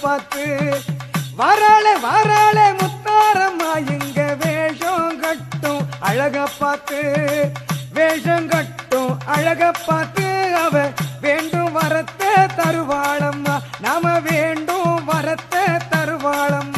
பார்த்து வராளே வராளே முத்தாரம்மா இங்க வேஷம் கட்டும். அழக பார்த்து வேஷம் கட்டும். அழக பார்த்து அவ வேண்டும் வரத்த தருவாளம்மா. நாம வேண்டும் வரத்த தருவாளம்மா.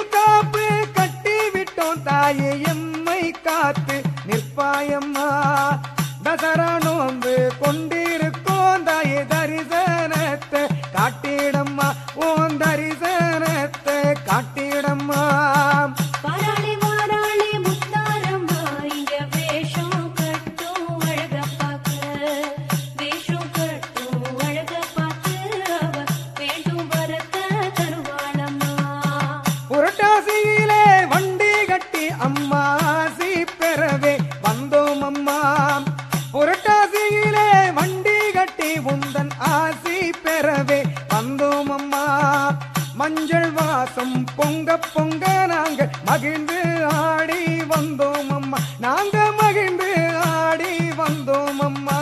வாசம். பொங்க பொங்க நாங்க மகிழ்ந்து ஆடி வந்தோம் அம்மா. நாங்க மகிழ்ந்து ஆடி வந்தோம் அம்மா.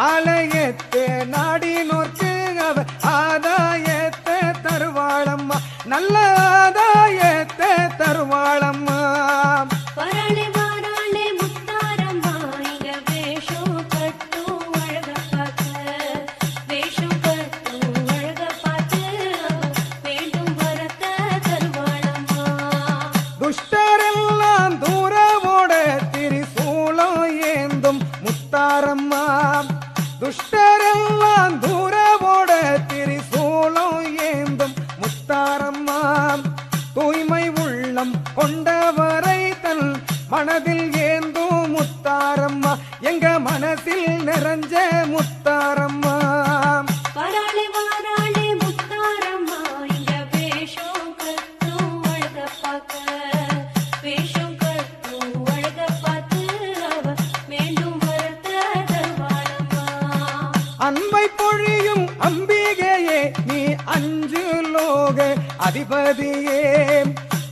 ஆலய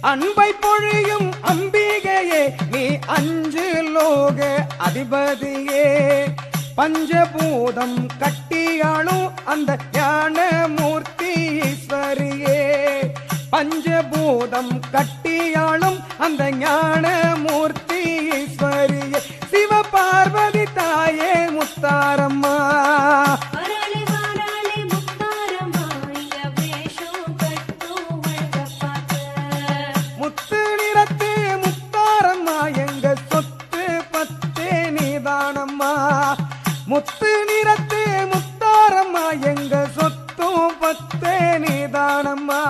அன்பை பொழியும் அம்பிகையே நீ அஞ்சு லோக அதிபதியே. பஞ்சபூதம் கட்டியாளும் அந்த ஞான மூர்த்தி ஈஸ்வரியே. பஞ்சபூதம் கட்டியாளும் அந்த ஞான மூர்த்தி ஈஸ்வரியே. சிவபார்வதி தாயே முத்தாரம்மா முத்து நிறத்தே முத்தாரம்மா எங்க சொத்தும் பத்தே நீதானம்மா.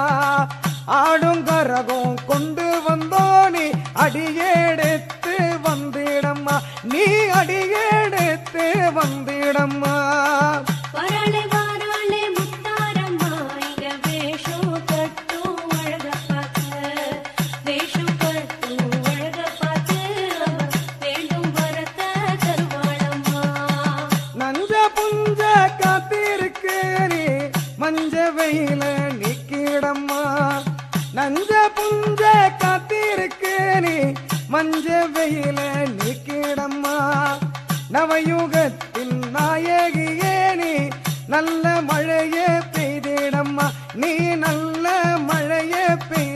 ஆடும் கரகம் கொண்டு வந்தோனி அடியெடுத்து வந்திடம்மா. நீ அடியெடுத்து வந்திடம்மா. மூலையில நிக்கிடம்மா. நஞ்ச புஞ்ச காத்திருக்கு நீ. மஞ்ச வெயில நிக்கிடம்மா. நவயுகத்தின் நாயகியே நீ. நல்ல மழையே பெய்திடம்மா. நீ நல்ல மழையே பெய்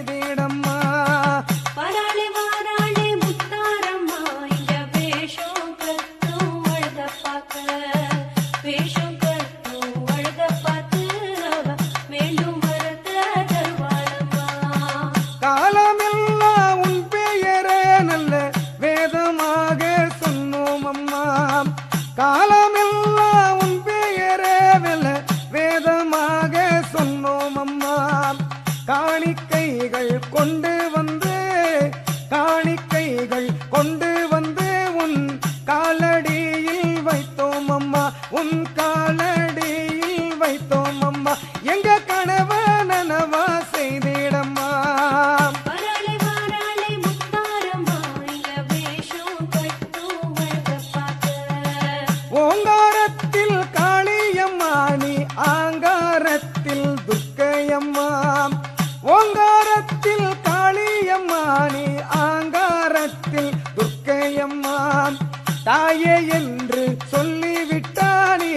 என்று சொல்லிவிட்டானே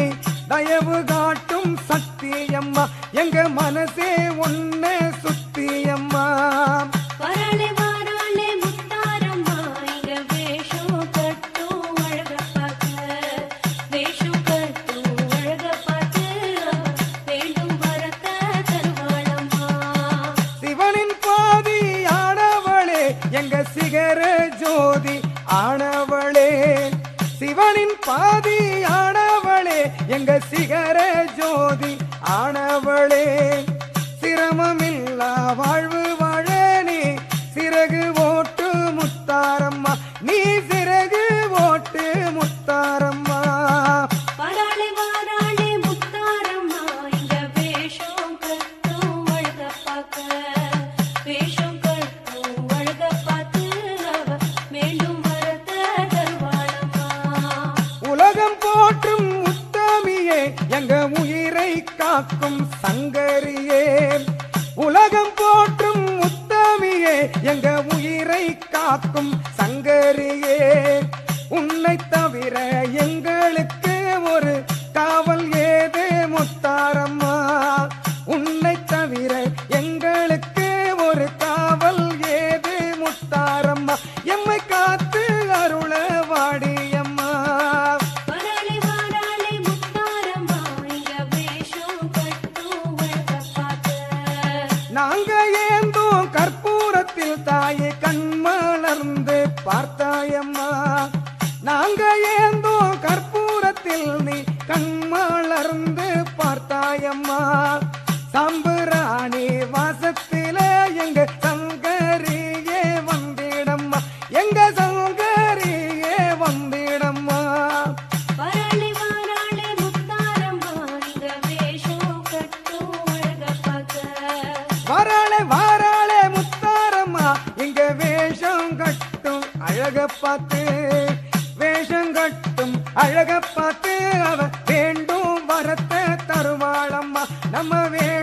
தயவு காட்டும் சக்தி அம்மா. எங்க மனசே ஒன்று அவளே சிரமமில்லா வாழ்வு. எங்க உயிரை காக்கும் சங்கரியே உன்னை தவிர எங்களுக்கு ஒரு காவல் ஏதே முத்தாரம்மா. உன்னை தவிர எங்களுக்கு ஒரு காவல் ஏதே முத்தாரம்மா. எம்மை காத்து கங்கையேந்தோ கற்பூரத்தில் நீ கண்மலர்ந்து பார்த்தாயம்மா. சாம்புராணி வாசத்திலே எங்க சங்கரியே வந்திடம்மா. எங்க சங்கரியே வந்திடம்மா. வரளே வாராளே முத்தாரம்மா எங்க வேஷம் கட்டும் அழக பார்த்து ನಮ್ಮ ವೇ